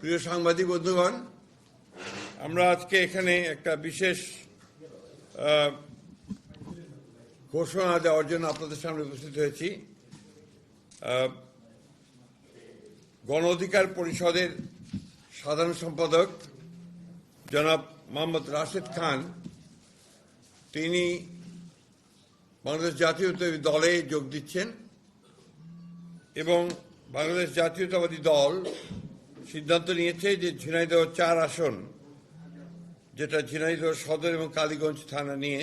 প্রিয় সাংবাদিক বন্ধুগণ, আমরা আজকে এখানে একটা বিশেষ ঘোষণা দেওয়ার জন্য আপনাদের সামনে উপস্থিত হয়েছি। গণ অধিকার পরিষদের সাধারণ সম্পাদক জনাব মোহাম্মদ রাশেদ খান, তিনি বাংলাদেশ জাতীয়তাবাদী দলে যোগ দিচ্ছেন এবং বাংলাদেশ জাতীয়তাবাদী দল সিদ্ধান্ত নিয়েছে যে ঝিনাইদহ চার আসন, যেটা ঝিনাইদহ সদর এবং কালীগঞ্জ থানা নিয়ে,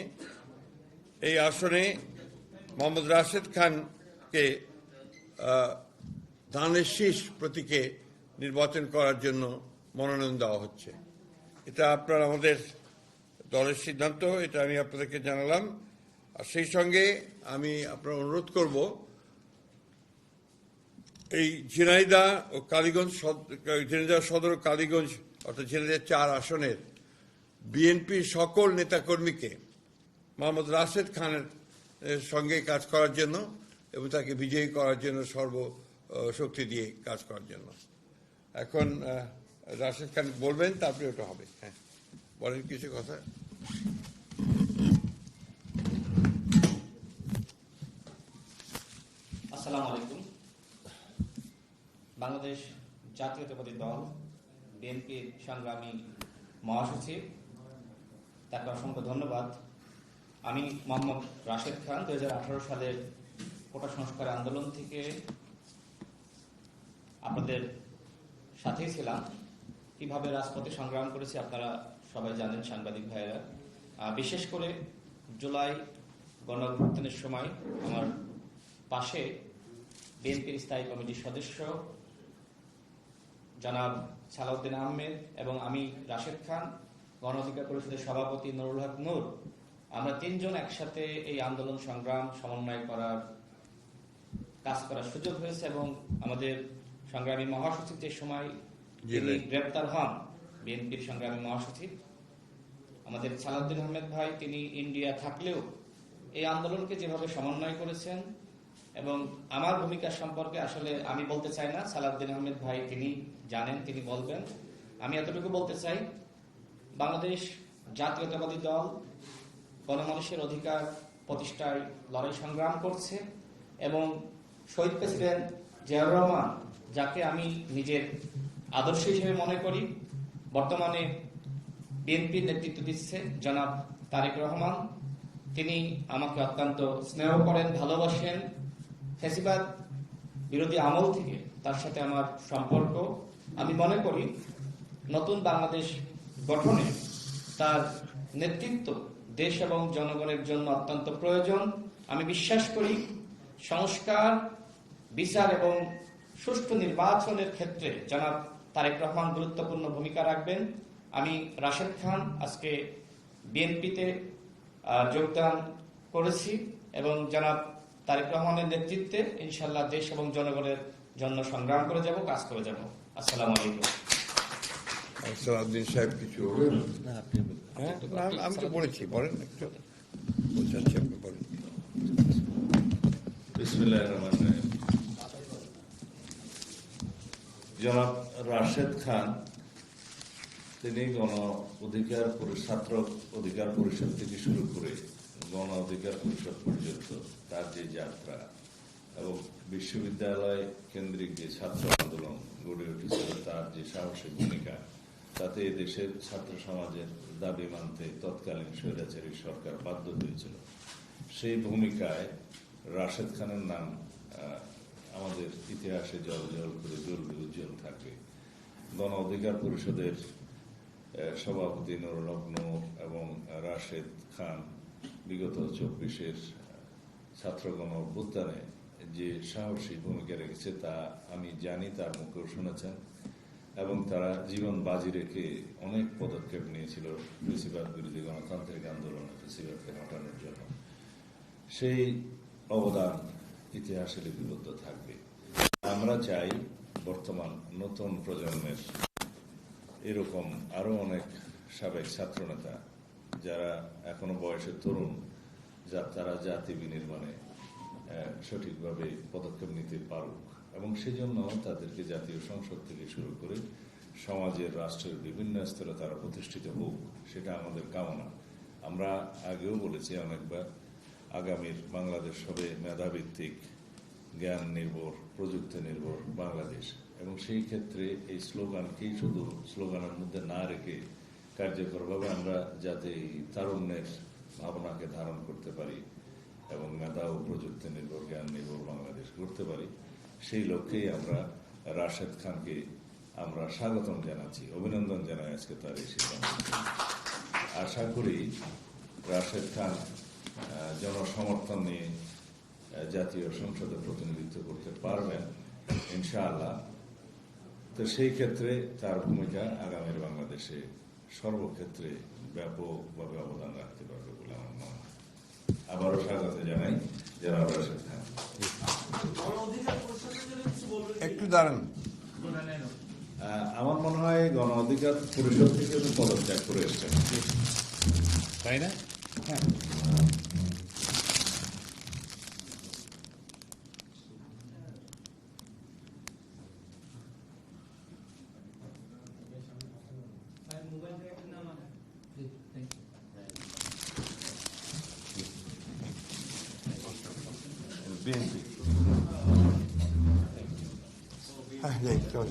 এই আসনে মোহাম্মদ রাশেদ খানকে ধানের শীষ প্রতীকে নির্বাচন করার জন্য মনোনয়ন দেওয়া হচ্ছে। এটা আপনার আমাদের দলের সিদ্ধান্ত, এটা আমি আপনাদেরকে জানালাম। আর সেই সঙ্গে আমি আপনার অনুরোধ করব এই ঝিনাইদা ও কালীগঞ্জ ঝিনাইদহ সদর ও কালীগঞ্জ, অর্থাৎ ঝিনাইদহ চার আসনের বিএনপির সকল নেতাকর্মীকে মোহাম্মদ রাশেদ খানের সঙ্গে কাজ করার জন্য এবং তাকে বিজয়ী করার জন্য সর্ব শক্তি দিয়ে কাজ করার জন্য। এখন রাশেদ খান বলবেন, তারপরে ওটা হবে। হ্যাঁ বলেন কিছু কথা আসসালামু আলাইকুম বাংলাদেশ জাতীয়তাবাদী দল, বিএনপির সংগ্রামী মহাসচিব, তাকে অসংখ্য ধন্যবাদ। আমি মোহাম্মদ রাশেদ খান, দুই হাজার আঠারো সালের কোটা সংস্কার আন্দোলন থেকে আপনাদের সাথেই ছিলাম। কীভাবে রাজপথে সংগ্রাম করেছি আপনারা সবাই জানেন, সাংবাদিক ভাইয়েরা। বিশেষ করে জুলাই গণঅভ্যুত্থানের সময় আমার পাশে বিএনপির স্থায়ী কমিটির সদস্য জনাব সালাউদ্দিন আহমেদ এবং আমি রাশেদ খান গণ অধিকার পরিষদের সভাপতি নুরুল হক নূর। আমরা তিনজন একসাথে এই আন্দোলন সংগ্রাম সমন্বয় করার কাজ করার সুযোগ হয়েছে এবং আমাদের সংগ্রামী মহাসচিব যে সময় তিনি গ্রেপ্তার হন বিএনপির সংগ্রামী মহাসচিব আমাদের সালাউদ্দিন আহমেদ ভাই তিনি ইন্ডিয়া থাকলেও এই আন্দোলনকে যেভাবে সমন্বয় করেছেন এবং আমার ভূমিকা সম্পর্কে আসলে আমি বলতে চাই না। সালাউদ্দিন আহমেদ ভাই তিনি জানেন, তিনি বলবেন। আমি এতটুকু বলতে চাই, বাংলাদেশ জাতীয়তাবাদী দল গণমানুষের অধিকার প্রতিষ্ঠায় লড়াই সংগ্রাম করছে এবং শহীদ প্রেসিডেন্ট জিয়াউর রহমান, যাকে আমি নিজের আদর্শ হিসেবে মনে করি, বর্তমানে বিএনপি নেতৃত্ব দিচ্ছে জনাব তারেক রহমান। তিনি আমাকে অত্যন্ত স্নেহ করেন, ভালোবাসেন। ফেসিবাদ বিরোধী আমল থেকে তার সাথে আমার সম্পর্ক। আমি মনে করি নতুন বাংলাদেশ গঠনে তার নেতৃত্ব দেশ এবং জনগণের জন্য অত্যন্ত প্রয়োজন। আমি বিশ্বাস করি সংস্কার, বিচার এবং সুষ্ঠু নির্বাচনের ক্ষেত্রে জনাব তারেক রহমান গুরুত্বপূর্ণ ভূমিকা রাখবেন। আমি রাশেদ খান আজকে বিএনপিতে যোগদান করেছি এবং জনাব তারেক রহমানের নেতৃত্বে ইনশাল্লাহ দেশ এবং জনগণের জন্য সংগ্রাম করে যাব কাজ করে যাব। আসসালাম আলাইকুম। সাহেব কিছু হ্যাঁ আমি- তো বলেছি বলেন একটু। বোঝাচ্ছি আপনি বলেন। বিসমিল্লাহির রহমানির রহিম। জনাব রাশেদ খান তিনি গণ অধিকার ছাত্র অধিকার পরিষদ থেকে শুরু করে গণ অধিকার পরিষদ পর্যন্ত তার যে যাত্রা এবং বিশ্ববিদ্যালয় কেন্দ্রিক যে ছাত্র আন্দোলন গড়ে উঠেছিল তার যে সাহসী ভূমিকা, তাতে দেশের ছাত্র সমাজের দাবি মানতে তৎকালীন স্বৈরাচারী সরকার বাধ্য হয়েছিল। সেই ভূমিকায় রাশেদ খানের নাম আমাদের ইতিহাসে জল জল করে জ্বলবে উজ্জ্বল থাকবে গণ অধিকার পরিষদের সভাপতি নুরুল এবং রাশেদ খান বিগত চব্বিশের ছাত্রগণ অভ্যুত্থানে যে সাহসী ভূমিকা রেখেছে তা আমি জানি, তার মুখেও শুনেছেন এবং তারা জীবন বাজি রেখে অনেক পদক্ষেপ নিয়েছিল ফেসিবাদ বিরোধী গণতান্ত্রিক আন্দোলনে ফেসিবাদকে হটানোর জন্য। সেই অবদান ইতিহাসে লিপিবদ্ধ থাকবে। আমরা চাই বর্তমান নতুন প্রজন্মের এরকম আরও অনেক সাবেক ছাত্রনেতা যারা এখনও বয়সে তরুণ, যা তারা জাতি বিনির্মাণে সঠিকভাবে পদক্ষেপ নিতে পারুক। এবং সেজন্য তাদেরকে জাতীয় সংসদ থেকে শুরু করে সমাজের, রাষ্ট্রের বিভিন্ন স্তরে তারা প্রতিষ্ঠিত হোক, সেটা আমাদের কামনা। আমরা আগেও বলেছি অনেকবার, আগামীর বাংলাদেশ হবে মেধাভিত্তিক, জ্ঞান নির্ভর, প্রযুক্তি নির্ভর বাংলাদেশ। এবং সেই ক্ষেত্রে এই স্লোগানকেই শুধু স্লোগানের মধ্যে না রেখে কার্যকরভাবে আমরা যাতে এই তারুণ্যের ভাবনাকে ধারণ করতে পারি এবং মেধা ও প্রযুক্তি নির্ভর জ্ঞান নির্ভর বাংলাদেশ করতে পারি, সেই লক্ষ্যেই আমরা রাশেদ খানকে আমরা স্বাগতম জানাচ্ছি, অভিনন্দন জানাই আজকে তার এই সিদ্ধান্ত। আশা করি রাশেদ খান জনসমর্থন নিয়ে জাতীয় সংসদে প্রতিনিধিত্ব করতে পারবেন, ইনশাআল্লাহ। তো সেই ক্ষেত্রে তার ভূমিকা আগামীর বাংলাদেশে সর্বক্ষেত্রে ব্যাপকভাবে অবদান রাখতে পারবে বলে আমার মনে হয়। আবারও স্বাগত জানাই যারা রাশেদ খান একটু দাঁড়ান। আমার মনে হয় গণ অধিকার পরিষদ থেকে পদত্যাগ করে এসছেন। তাই না? বিএনপি হ্যাঁ যাই চল